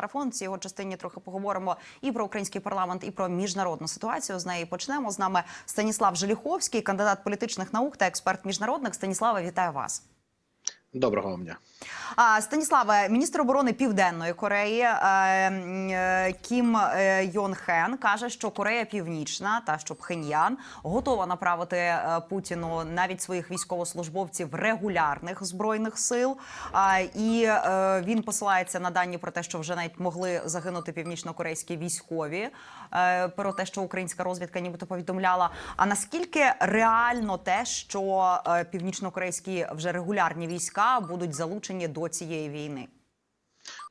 Марафон в цій його частині трохи поговоримо і про український парламент, і про міжнародну ситуацію. З неї почнемо. З нами Станіслав Желіховський, кандидат політичних наук та експерт міжнародних. Станіславе, вітаю вас. Доброго вам дня. Станіславе, міністр оборони Південної Кореї е, е, Кім е, Йон Хен каже, що Корея Північна та що Пхеньян готова направити Путіну навіть своїх військовослужбовців регулярних збройних сил. І він посилається на дані про те, що вже навіть могли загинути північнокорейські військові. Про те, що українська розвідка нібито повідомляла. А наскільки реально те, що північнокорейські вже регулярні війська будуть залучені до цієї війни?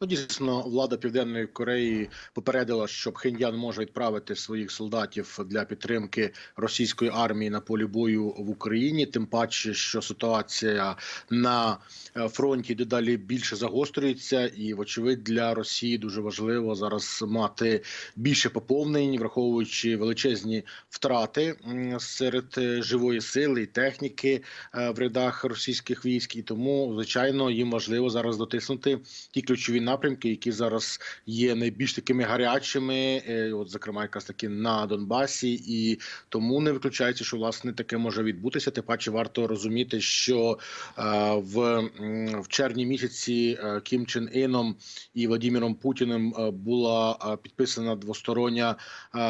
Ну, дійсно, влада Південної Кореї попередила, що Пхеньян може відправити своїх солдатів для підтримки російської армії на полі бою в Україні. Тим паче, що ситуація на е, фронті дедалі більше загострюється, і вочевидь для Росії дуже важливо зараз мати більше поповнень, враховуючи величезні втрати серед е, живої сили і техніки е, в рядах російських військ. І тому, звичайно, їм важливо зараз дотиснути ті ключові напрямки, які зараз є найбільш такими гарячими, е, от зокрема, якраз таки на Донбасі, і тому не виключається, що власне таке може відбутися. Тим паче варто розуміти, що е, в, в червні місяці е, Кім Чен Іном і Владимиром Путіним була підписана двостороння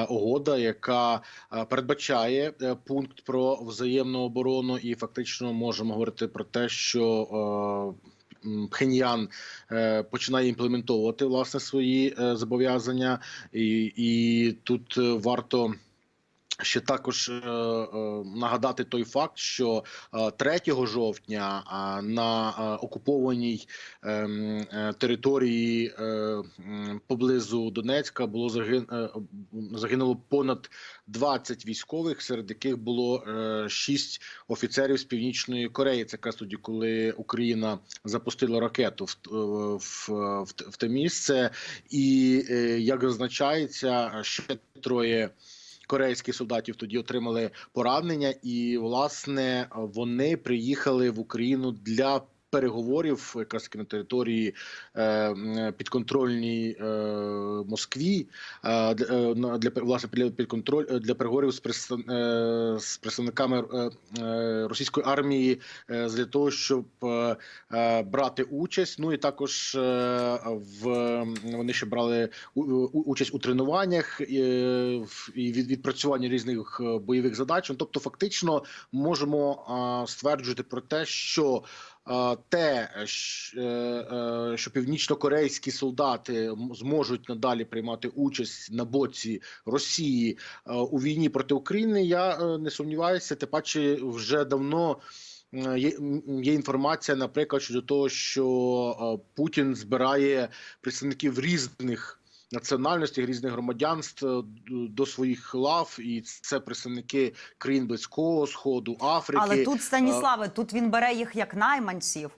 угода, яка передбачає пункт про взаємну оборону, і фактично можемо говорити про те, що Пхеньян е, починає імплементовувати власне свої е, зобов'язання, і, і тут е, варто. Ще також е, е, нагадати той факт, що е, 3 жовтня е, на е, окупованій е, е, території е, поблизу Донецька було загин, е, загинуло понад 20 військових, серед яких було е, 6 офіцерів з північної Кореї. Це якраз тоді, коли Україна запустила ракету в, в, в, в те місце, і е, як зазначається, ще троє корейських солдатів тоді отримали поранення, і власне вони приїхали в Україну для. Переговорів якраз на території е, підконтрольній е, Москві е, для, власне для підконтроль для переговорів з, з представниками російської армії для того, щоб брати участь. Ну і також в вони ще брали у- участь у тренуваннях і від відпрацювання різних бойових задач. Ну, Тобто, фактично можемо стверджувати про те, що те, е, е, що північно-корейські солдати зможуть надалі приймати участь на боці Росії е, у війні проти України, я не сумніваюся. Тим паче вже давно. Є, є інформація, наприклад, щодо того, що Путін збирає представників різних національностей, різних громадянств е, до своїх лав, і це представники країн близького сходу, Африки. Але тут Станіславе, тут він бере їх як найманців.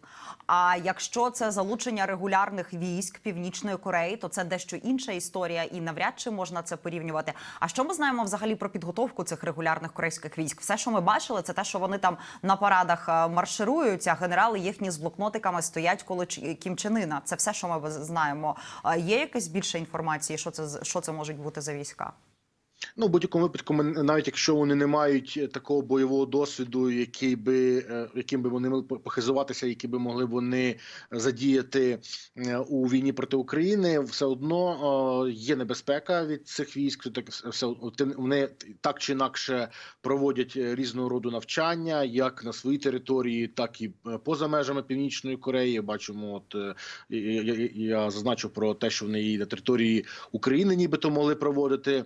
А якщо це залучення регулярних військ Північної Кореї, то це дещо інша історія, і навряд чи можна це порівнювати. А що ми знаємо взагалі про підготовку цих регулярних корейських військ? Все, що ми бачили, це те, що вони там на парадах е, марширують, а генерали їхні з блокнотиками стоять коло Ч- Кім Чен Іна. Це все, що ми знаємо. Є якась більше інформації, що це що це можуть бути за війська? Ну, в будь-якому випадку, навіть якщо вони не мають е, такого бойового досвіду, який би е, яким би вони могли похизуватися, які би могли вони задіяти е, у війні проти України, все одно є небезпека від цих військ. Так все вони так чи інакше проводять різного роду навчання, як на своїй території, так і поза межами Північної Кореї. Бачимо, от е, я, я, я зазначив про те, що вони і на території України, нібито могли проводити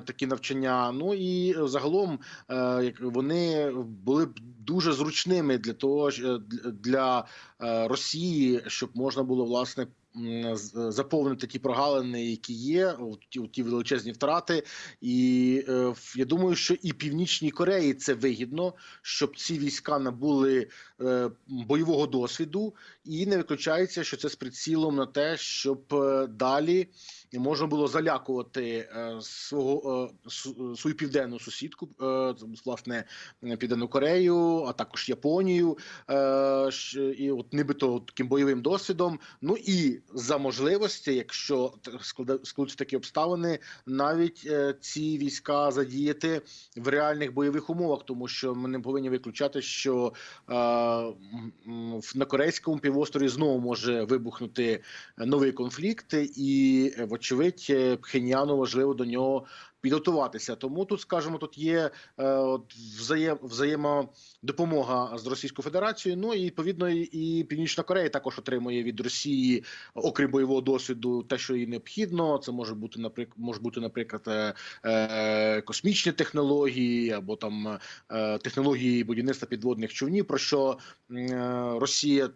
такі навчання. Ну і е, загалом е, вони були б дуже зручними для того, е, для- е, Росії, щоб можна було власне. з- Заповнити ті прогалини, які є, ті, ті величезні втрати, і е, я думаю, що і північній Кореї це вигідно, щоб ці війська набули е, бойового досвіду, і не виключається, що це з прицілом на те, щоб е, далі можна було залякувати е, свого е, свою південну сусідку, е, власне е, південну Корею, а також Японію, е, і от нібито таким бойовим досвідом. Ну і за можливості, якщо складуться такі обставини, навіть е, ці війська задіяти в реальних бойових умовах, тому що ми не повинні виключати, що е, на корейському півострові знову може вибухнути новий конфлікт, і вочевидь Пхеньяну важливо до нього підготуватися. Тому тут, скажімо, тут є е, от взаєм, взаємодопомога з Російською Федерацією. Ну і відповідно і- Північна Корея також отримує від Росії, окрім бойового досвіду, те, що їй необхідно. Це може бути наприклад, може бути, наприклад, е, е, космічні технології або там технології будівництва підводних човнів, про що Росія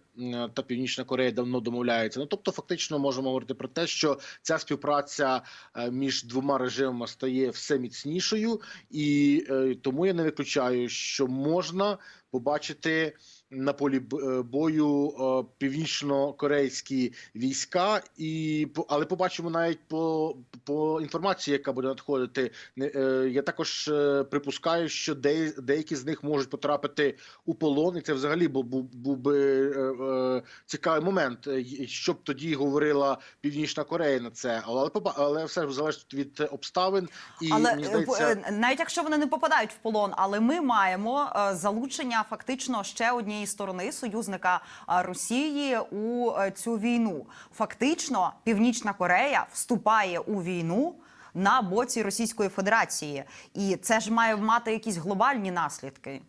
та Північна Корея давно домовляються. Ну тобто, фактично, можемо говорити про те, що ця співпраця між двома режимами стає все міцнішою, і е, тому я не виключаю, що можна побачити на полі е, бою е, північно-корейські війська, і але побачимо навіть по, по інформації, яка буде надходити. Е, Я також припускаю, що де, деякі з них можуть потрапити у полон, і це взагалі був, був, був би цікавий момент. Е, й- Що б тоді говорила Північна Корея на це, але але все ж залежить від обставин і Але мені здається, навіть якщо вони не попадають в полон, але ми маємо залучення фактично ще однієї сторони союзника Росії у е, цю війну. Фактично, Північна Корея вступає у війну на боці Російської Федерації, і це ж має мати якісь глобальні наслідки.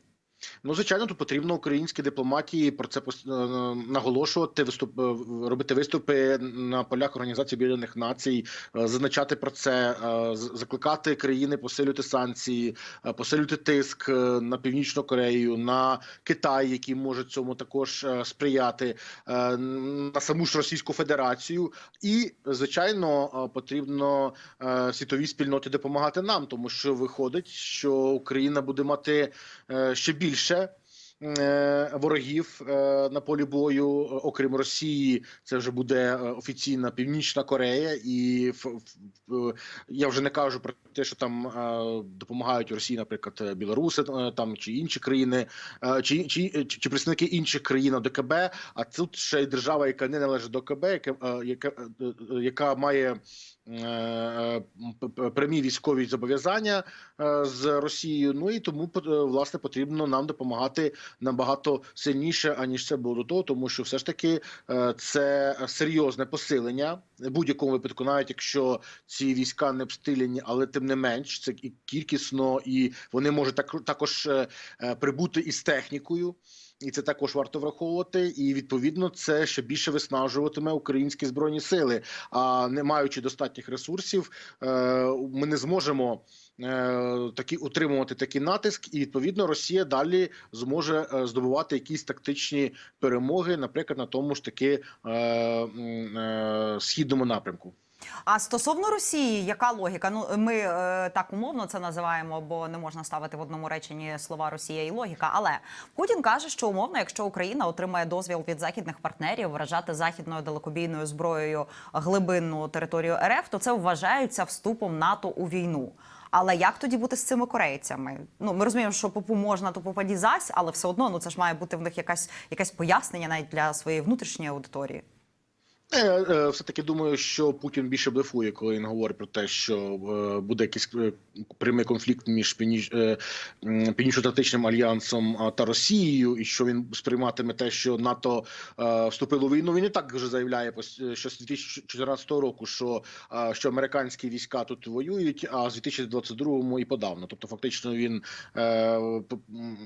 Ну, звичайно, тут потрібно українській дипломатії про це пос- е, наголошувати, виступ е, робити виступи на полях Організації Об'єднаних Націй, е, зазначати про це, е, закликати країни посилювати санкції, е, посилювати тиск е, на північну Корею, на Китай, які можуть цьому також е, сприяти, е, на саму ж Російську Федерацію, і звичайно е, потрібно е, світовій спільноті допомагати нам, тому що виходить, що Україна буде мати е, ще більше. Е, Ворогів е, на полі бою, окрім Росії, це вже буде е, офіційна Північна Корея, і я вже не кажу про те, що там допомагають Росії, наприклад, білоруси там чи інші країни, чи, чи, чи представники інших країн ОДКБ. А тут ще й держава, яка не належить до КБ, яка, яка, яка має прямі військові зобов'язання е, з Росією. Ну і тому е, власне потрібно нам допомагати набагато сильніше аніж це було до того, тому що все ж таки е, це серйозне посилення будь-якому випадку, навіть якщо ці війська не обстріляні, але тим не менш це і кількісно, і вони можуть так також е, е, прибути із технікою. І це також варто враховувати, і відповідно це ще більше виснажуватиме українські збройні сили. А не маючи достатніх ресурсів, е, ми не зможемо е, такі утримувати такий натиск, і відповідно Росія далі зможе е, здобувати якісь тактичні перемоги, наприклад, на тому ж таки східному напрямку. А стосовно Росії, яка логіка? Ну ми е, так умовно це називаємо, бо не можна ставити в одному реченні слова Росія і логіка. Але Путін каже, що умовно, якщо Україна отримає дозвіл від західних партнерів вражати західною далекобійною зброєю глибинну територію РФ, то це вважається вступом НАТО у війну. Але як тоді бути з цими корейцями? Ну ми розуміємо, що попу можна, то попаді зась, але все одно ну це ж має бути в них якась якесь пояснення навіть для своєї внутрішньої аудиторії. Все таки думаю, що Путін більше блефує, коли він говорить про те, що е, буде якийсь е, прямий конфлікт між Північ... е, Північно-Атлантичним альянсом та Росією, і що він сприйматиме те, що НАТО е, вступило в війну. Він і так вже заявляє що з 2014 року, що, е, що американські війська тут воюють, а з 2022 і подавно. Тобто, фактично, він е,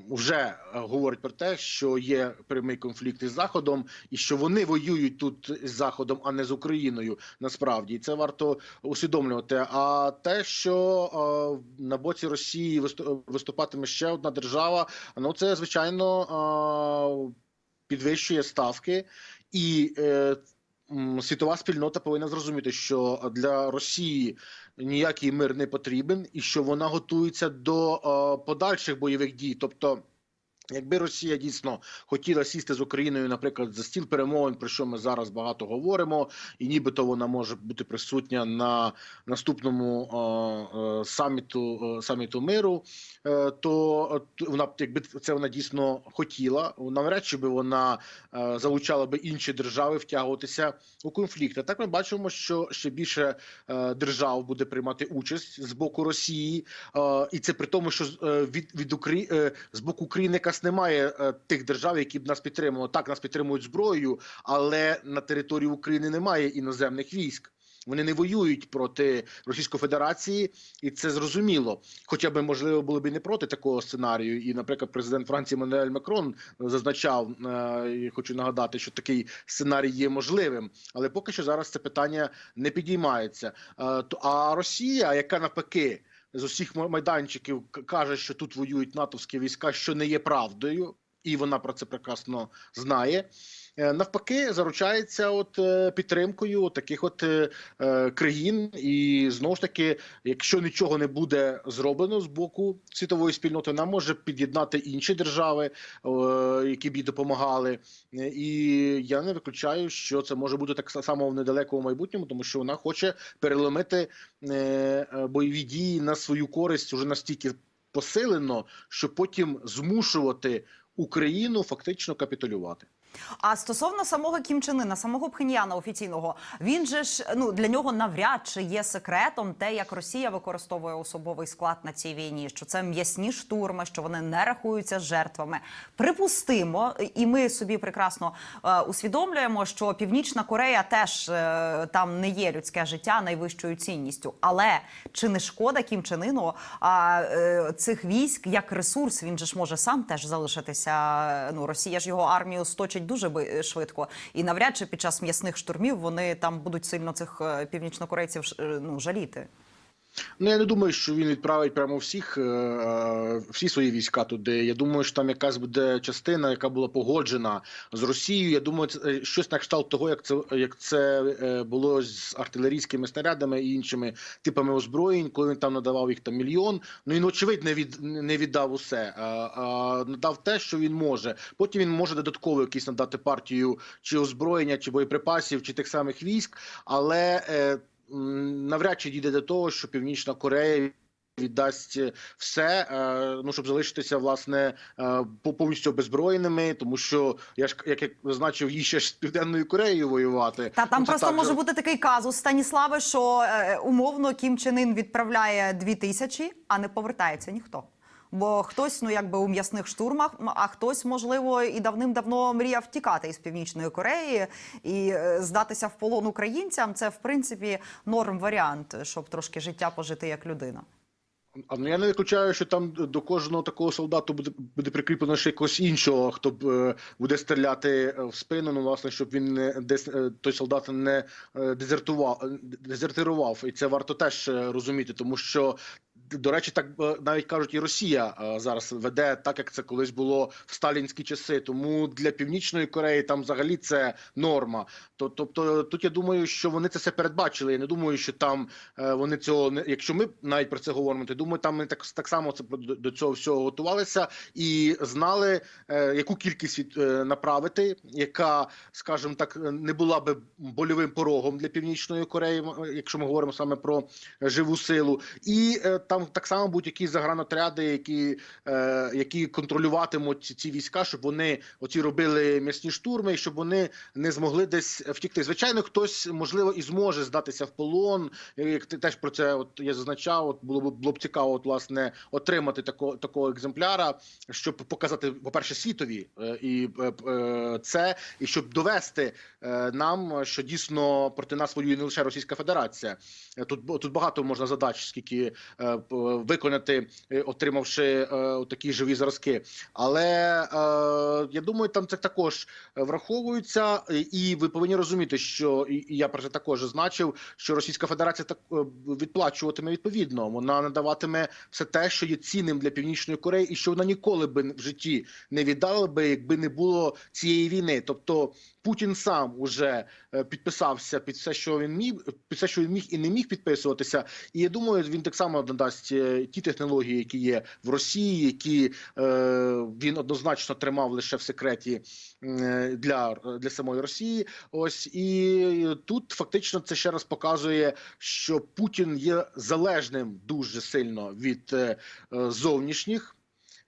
вже говорить про те, що є прямий конфлікт із Заходом, і що вони воюють тут з Заходом, а не з Україною. Насправді це варто усвідомлювати. А те, що е, на боці Росії висту- виступатиме ще одна держава, ну це звичайно е, підвищує ставки і. Е, Світова спільнота повинна зрозуміти, що для Росії ніякий мир не потрібен, і що вона готується до подальших бойових дій, тобто Якби Росія дійсно хотіла сісти з Україною, наприклад, за стіл перемовин, про що ми зараз багато говоримо, і нібито вона може бути присутня на наступному е, е, саміту е, саміту миру, е, то е, вона якби це вона дійсно хотіла, навряд чи би вона е, залучала би інші держави втягуватися у конфлікт. А так ми бачимо, що ще більше е, держав буде приймати участь з боку Росії, е, і це при тому, що е, від від Украї... е, з боку України якраз немає е, тих держав, які б нас підтримували. Так нас підтримують зброєю, але на території України немає іноземних військ. Вони не воюють проти Російської Федерації, і це зрозуміло. Хоча б можливо були б і не проти такого сценарію. І, наприклад, президент Франції Мануель Макрон зазначав, е, хочу нагадати, що такий сценарій є можливим, але поки що зараз це питання не підіймається. Е, А Росія, яка навпаки з усіх ма- майданчиків каже, що тут воюють натовські війська, що не є правдою, і вона про це прекрасно знає. Е, Навпаки, заручається от е, підтримкою таких от е, країн, і знову ж таки, якщо нічого не буде зроблено з боку світової спільноти, вона може під'єднати інші держави, які б їй допомагали. І я не виключаю, що це може бути так само в недалекому майбутньому, тому що вона хоче переломити бойові дії на свою користь уже настільки посилено, що потім змушувати Україну фактично капітулювати. А стосовно самого Кім Чен Ына, самого Пхеньяна офіційного, він же ж ну для нього навряд чи є секретом те, як Росія використовує особовий склад на цій війні, що це м'ясні штурми, що вони не рахуються з жертвами. Припустимо, і ми собі прекрасно е, усвідомлюємо, що Північна Корея теж е, там не є людське життя найвищою цінністю. Але чи не шкода Кім Чен Ыну, а е, цих військ як ресурс? Він же ж може сам теж залишитися. Ну Росія ж його армію сточить дуже би- швидко, і навряд чи під час м'ясних штурмів вони там будуть сильно цих е, північнокорейців е, ну жаліти. Ну я не думаю, що він відправить прямо всіх е, е, всі свої війська туди. Я думаю, що там якась буде частина, яка була погоджена з Росією. Я думаю, це е, щось на кшталт того, як це як це було з артилерійськими снарядами і іншими типами озброєнь, коли він там надавав їх там мільйон. Ну він очевидь не від не віддав усе, а, а надав те, що він може. Потім він може додатково якісь надати партію чи озброєння, чи боєприпасів, чи тих самих військ, але. Е, навряд чи дійде до того, що Північна Корея віддасть все, е, ну щоб залишитися власне е, по- повністю беззброєними, тому що я ж як я зазначив, їй ще ж з південною Кореєю воювати. Та там Ну, це просто так може же- бути такий казус Станіславе, що е, умовно Кім Чен Ін відправляє дві тисячі, а не повертається ніхто. Бо хтось, ну якби у м'ясних штурмах, а хтось, можливо, і давним-давно мріяв втікати із північної Кореї і е, здатися в полон українцям. Це в принципі норм варіант, щоб трошки життя пожити як людина. А ну я не виключаю, що там до кожного такого солдату буде буде прикріплено ще якогось іншого, хто б е, буде стріляти е, в спину. Ну, власне, щоб він не десь той солдат не дезертував, дезертирував, і це варто теж розуміти, тому що. До речі, так е, навіть кажуть, і Росія е, зараз веде так, як це колись було в сталінські часи. Тому для північної Кореї там взагалі це норма. То- Тобто, тут я думаю, що вони це все передбачили. Я не думаю, що там е, вони цього не якщо ми навіть про це говоримо, то думаю, там вони так так само це до, цього всього готувалися і знали, яку кількість від, направити, яка, скажімо так, не була би больовим порогом для північної Кореї, якщо ми говоримо саме про живу силу, і е, там так само будуть якісь загранотряди, які, е, які контролюватимуть ці, війська, щоб вони оці робили м'ясні штурми, і щоб вони не змогли десь втікти. Звичайно, хтось можливо і зможе здатися в полон. Як ти теж про це от я зазначав, от було б було б цікаво, от власне отримати такого такого екземпляра, щоб показати, по перше, світові е, і е, е, це, і щоб довести е, нам, що дійсно проти нас воює не лише Російська Федерація. Е, Тут тут багато можна задач, скільки е, виконати, е, отримавши е, такі живі зразки. Але е, я думаю, там це також враховується, і- ви повинні розуміти, що і, я про це також зазначив, що Російська Федерація так е, відплачуватиме відповідно. Вона надаватиме все те, що є цінним для північної Кореї, і що вона ніколи би в житті не віддала би, якби не було цієї війни. Тобто Путін сам уже е, підписався під все, що він міг, під все, що він міг і не міг підписуватися. І я думаю, він так само надасть е, ті технології, які є в Росії, які е, він однозначно тримав лише в секреті для, для самої Росії. Ось і тут фактично це ще раз показує, що Путін є залежним дуже сильно від зовнішніх.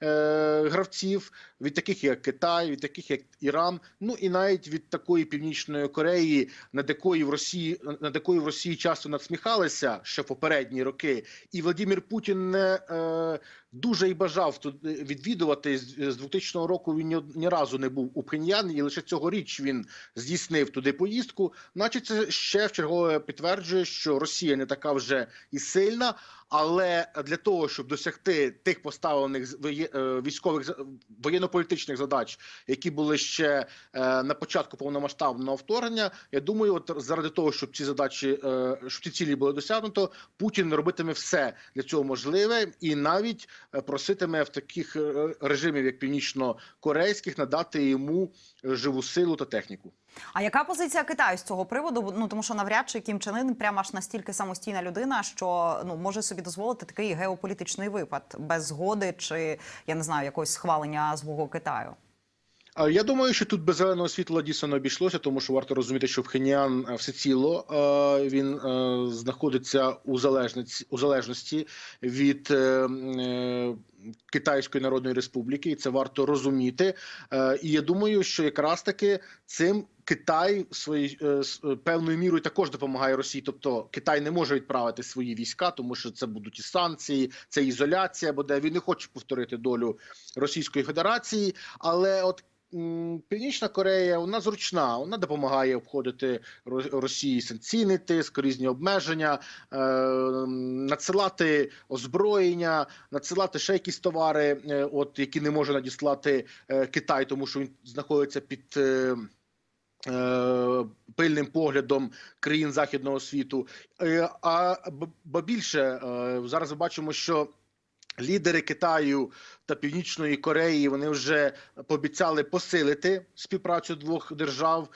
Е, Гравців від таких як Китай, від таких як Іран, ну і навіть від такої північної Кореї, над якої в Росії над якою в Росії часто надсміхалися ще попередні роки, і Владимир Путін не е, дуже і бажав тут відвідувати з з 2000 року. Він ні, разу не був у Пхеньяні, і лише цьогоріч він здійснив туди поїздку. Значить, це ще в чергове підтверджує, що Росія не така вже і сильна. Але для того, щоб досягти тих поставлених е, військових воєнно-політичних задач, які були ще е, на початку повномасштабного вторгнення, я думаю, от заради того, щоб ці задачі, е, щоб ці цілі були досягнуто, Путін робитиме все для цього можливе і навіть проситиме в таких режимів, як північно-корейських, надати йому живу силу та техніку. А яка позиція Китаю з цього приводу? Ну тому що навряд чи Кім Чен Ын прямо аж настільки самостійна людина, що ну може собі дозволити такий геополітичний випад без згоди чи я не знаю якогось схвалення боку Китаю. Я думаю, що тут без зеленого світла дійсно не обійшлося, тому що варто розуміти, що Пхеньян е, всеціло е, він е, знаходиться у залежності у залежності від е, Китайської Народної Республіки, і це варто розуміти. Е, І я думаю, що якраз таки цим Китай своєю е, е, певною мірою також допомагає Росії. Тобто Китай не може відправити свої війська, тому що це будуть і санкції, це ізоляція, буде він не хоче повторити долю Російської Федерації, але от. Північна Корея вона зручна, вона допомагає обходити Росії санкційний тиск, різні обмеження, е, надсилати озброєння, надсилати ще якісь товари, е, от які не може надіслати е, Китай, тому що він знаходиться під. Пильним поглядом країн західного світу, а б- ба більше зараз ми бачимо, що лідери Китаю та Північної Кореї вони вже пообіцяли посилити співпрацю двох держав,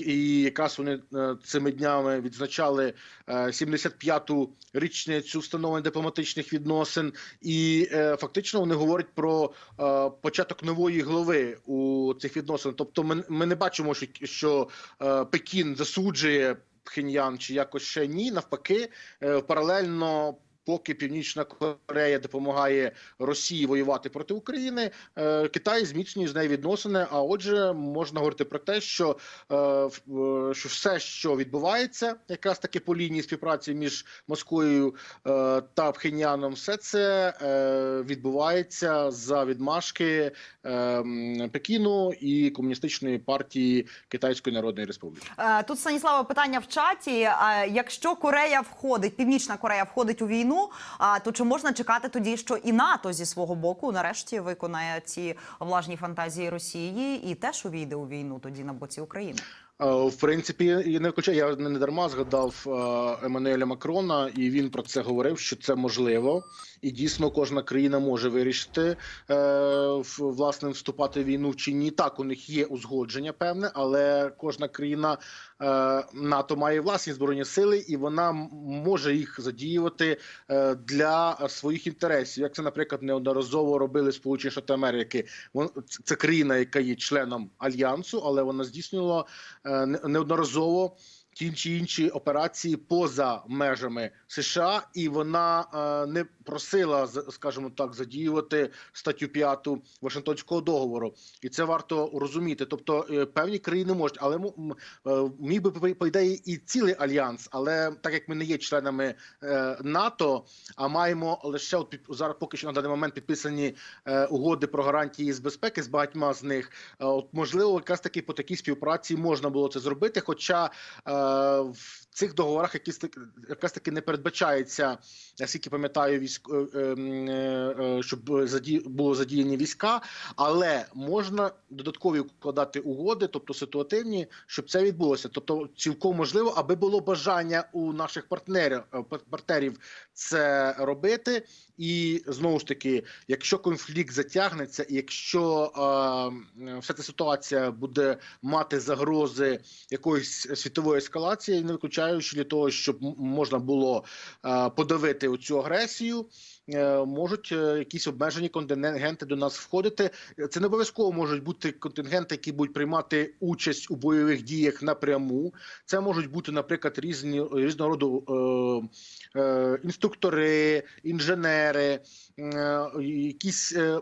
і якраз вони е, цими днями відзначали е, 75-ту річницю встановлення дипломатичних відносин, і е, фактично вони говорять про е, початок нової глави у цих відносинах. Тобто, ми, ми не бачимо, що, е, Пекін засуджує Пхеньян чи якось ще ні. Навпаки, е, паралельно. Поки Північна Корея допомагає Росії воювати проти України, е, Китай зміцнює з нею відносини. А отже, можна говорити про те, що, е, е, що все, що відбувається, якраз таки по лінії співпраці між Москвою та Пхеньяном, все це відбувається за відмашки Пекіну і комуністичної партії Китайської Народної Республіки. Тут Станіслава питання в чаті. Якщо Корея входить, Північна Корея входить у війну, а то чи можна чекати тоді, що і НАТО зі свого боку нарешті виконає ці влажні фантазії Росії і теж увійде у війну тоді на боці України? Е, В принципі, і не я не дарма згадав е, Еммануеля Макрона, і він про це говорив, що це можливо, і дійсно кожна країна може вирішити е, власне вступати в війну чи ні. Так, у них є узгодження певне, але кожна країна е, НАТО має власні збройні сили, і вона може їх задіювати е, для своїх інтересів. Як це, наприклад, неодноразово робили Сполучені Штати Америки. Це країна, яка є членом альянсу, але вона здійснювала е, неодноразово ті чи інші операції поза межами США, і вона е, не просила, скажімо так, задіювати статтю 5 Вашингтонського договору, і це варто розуміти. Тобто е, певні країни можуть, але е, міг би по- ідеї і цілий альянс. Але так як ми не є членами НАТО, а маємо лише от зараз, поки що на даний момент підписані угоди про гарантії з безпеки з багатьма з них. От можливо, якраз таки по такій співпраці можна було це зробити. Хоча в цих договорах якісь якраз таки не передбачається, наскільки пам'ятаю, військ е, е, е, щоб заді було задіяні війська, але можна додаткові вкладати угоди, тобто ситуативні, щоб це відбулося. Тобто, цілком можливо, аби було бажання у наших партнерів партнерів це робити. І знову ж таки, якщо конфлікт затягнеться, якщо е, вся ця ситуація буде мати загрози якоїсь світової ескалації, не виключаючи для того, щоб можна було е, подавити оцю агресію. Е, Можуть е, якісь обмежені контингенти до нас входити. Це не обов'язково можуть бути контингенти, які будуть приймати участь у бойових діях напряму. Це можуть бути, наприклад, різні різного роду е, е, інструктори, інженери, е, якісь. Е,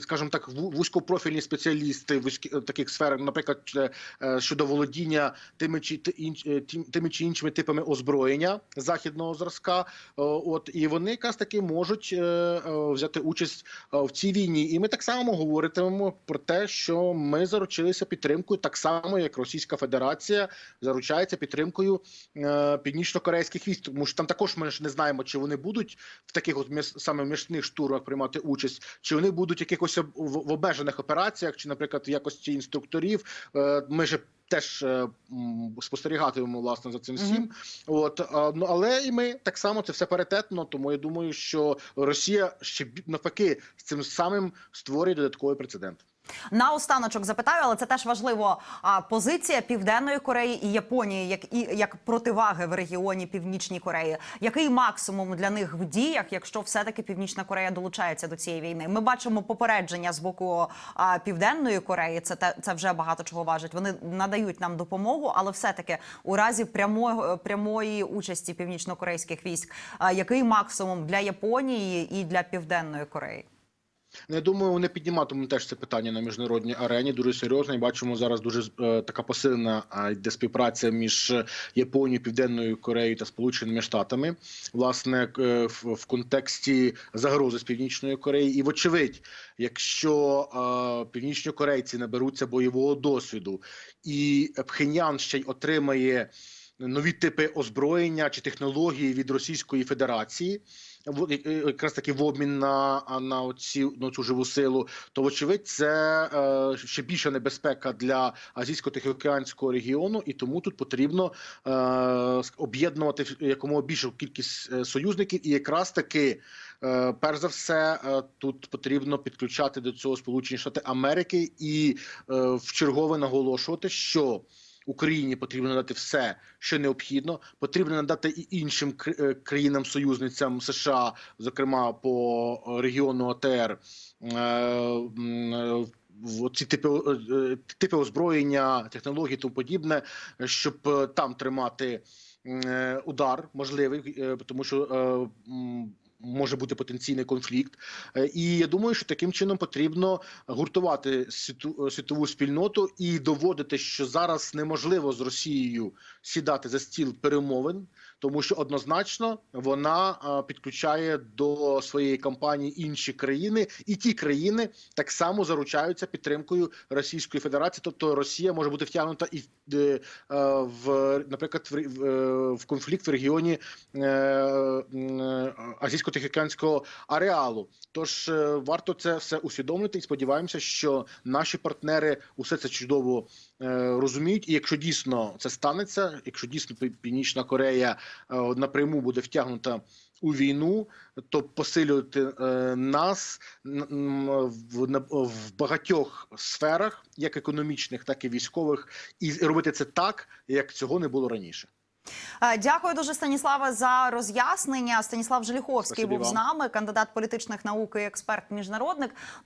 Скажімо так, вузькопрофільні спеціалісти в таких сферах, наприклад, е, е, щодо володіння тими чи е, тими чи іншими типами озброєння західного зразка. Е, От і вони якраз таки можуть е, е, взяти участь е, в цій війні. І ми так само говоритимемо про те, що ми заручилися підтримкою, так само як Російська Федерація заручається підтримкою е, північно-корейських військ, тому що там також ми ж не знаємо, чи вони будуть в таких от саме м'ясних штурмах приймати участь, чи вони будуть якихось в, обмежених операціях, чи, наприклад, в якості інструкторів. Е, Ми же теж е, спостерігатимемо власне за цим всім. От ну але і ми так само це все паритетно. Тому я думаю, що Росія ще навпаки з цим самим створює додатковий прецедент. На останочок запитаю, але це теж важливо. А позиція Південної Кореї і Японії, як і як противаги в регіоні Північній Кореї. Який максимум для них в діях, якщо все-таки Північна Корея долучається до цієї війни? Ми бачимо попередження з боку а, Південної Кореї. Це те, це вже багато чого важить. Вони надають нам допомогу, але все-таки у разі прямої прямої участі північнокорейських військ, а, який максимум для Японії і для Південної Кореї? Ну, Я думаю, вони підніматимуть теж це питання на міжнародній арені дуже серйозно. І бачимо зараз дуже е, така посилена йде співпраця між Японією, Південною Кореєю та Сполученими Штатами, власне, е, в, в контексті загрози з Північної Кореї. І вочевидь, якщо е, північні корейці наберуться бойового досвіду, і Пхеньян ще й отримає нові типи озброєння чи технології від Російської Федерації. В- якраз таки в обмін на, на, оці, на цю живу силу, то вочевидь це е, ще більша небезпека для азійсько-тихоокеанського регіону, і тому тут потрібно е, об'єднувати якомога більшу кількість е, союзників, і якраз таки. Е, Перш за все, е, тут потрібно підключати до цього Сполучені Штати Америки і е, вчергове наголошувати, що Україні потрібно надати все, що необхідно. Потрібно надати і іншим е, країнам-союзницям США, зокрема по е, регіону ОТР, е, ці типи, типи озброєння, технології тому подібне, щоб там тримати удар можливий, тому що може бути потенційний конфлікт. Е, І я думаю, що таким чином потрібно гуртувати світу- світову спільноту і доводити, що зараз неможливо з Росією сідати за стіл перемовин, тому що однозначно вона підключає до своєї кампанії інші країни, і ті країни так само заручаються підтримкою Російської Федерації. Тобто Росія може бути втягнута і е, в, наприклад, в, конфлікт в регіоні е, е, азійсько-тихоокеанського ареалу. Тож варто це все усвідомити і сподіваємося, що наші партнери усе це чудово розуміють. І якщо дійсно це станеться, якщо дійсно Північна Корея е, напряму буде втягнута у війну, то посилювати е, нас в, багатьох сферах, як економічних, так і військових, і робити це так, як цього не було раніше. Е, Дякую дуже, Станіславе, за роз'яснення. Станіслав Желіховський був з нами, кандидат політичних наук і експерт міжнародник.